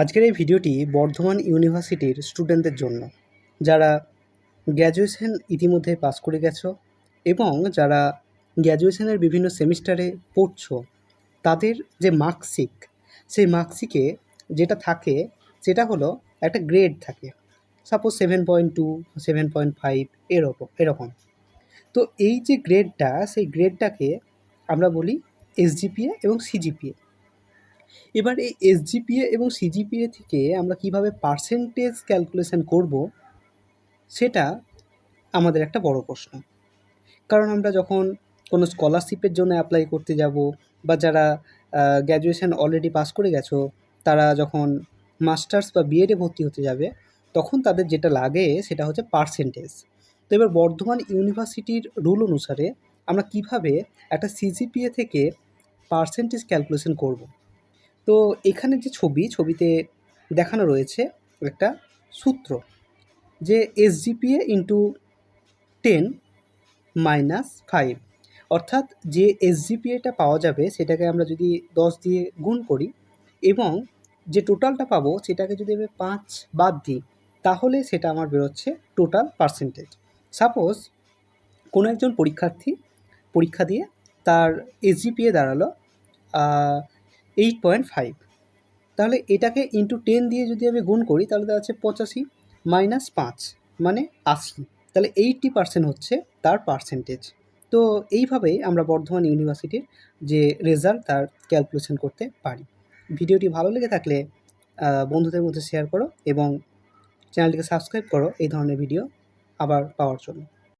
আজকের এই ভিডিওটি বর্ধমান ইউনিভার্সিটির স্টুডেন্টদের জন্য। যারা গ্র্যাজুয়েশন ইতিমধ্যে পাস করে গেছো এবং যারা গ্র্যাজুয়েশনের বিভিন্ন সেমিস্টারে পড়ছো, তাদের যে মার্কশিট, সেই মার্কশিটে যেটা থাকে, সেটা হলো একটা গ্রেড থাকে। Suppose seven point two, seven point five, এরকম এরকম। তো এই যে গ্রেডটা, সেই গ্রেডটাকে আমরা বলি এসজিপিএ এবং সিজিপিএ। এবার এই এসজিপিএ এবং সিজিপিএ থেকে আমরা কীভাবে পার্সেন্টেজ ক্যালকুলেশন করব, সেটা আমাদের একটা বড় প্রশ্ন। কারণ আমরা যখন কোনো স্কলারশিপের জন্য অ্যাপ্লাই করতে যাব বা যারা গ্র্যাজুয়েশন অলরেডি পাস করে গেছো, তারা যখন মাস্টার্স বা বিএডে ভর্তি হতে যাবে, তখন তাদের যেটা লাগে সেটা হচ্ছে পার্সেন্টেজ তো এবার বর্ধমান ইউনিভার্সিটির রুল অনুসারে আমরা কীভাবে একটা সিজিপিএ থেকে পার্সেন্টেজ ক্যালকুলেশন করব? তো এখানে যে ছবি, ছবিতে দেখানো রয়েছে একটা সূত্র যে SGPA into ten minus five অর্থাৎ যে এসজিপিএটা পাওয়া যাবে, সেটাকে আমরা যদি দশ দিয়ে গুণ করি এবং যে টোটালটা পাবো, সেটাকে যদি আমি পাঁচ বাদ দিই, তাহলে সেটা আমার বেরোচ্ছে টোটাল পার্সেন্টেজ সাপোজ কোনো একজন পরীক্ষার্থী, পরীক্ষা দিয়ে তার এসজিপিএ দাঁড়াল এইট পয়েন্ট ফাইভ তাহলে এটাকে ইন্টু টেন দিয়ে যদি আমি গুণ করি, তাহলে দাঁড়াচ্ছে পঁচাশি মাইনাস পাঁচ মানে আশি। তাহলে এইটটি পার্সেন্ট হচ্ছে তার পার্সেন্টেজ তো এইভাবেই আমরা বর্ধমান ইউনিভার্সিটির যে রেজাল্ট তার ক্যালকুলেশন করতে পারি। ভিডিওটি ভালো লেগে থাকলে বন্ধুদের মধ্যে শেয়ার করো এবং চ্যানেলটিকে সাবস্ক্রাইব করো, এই ধরনের ভিডিও আবার পাওয়ার জন্য।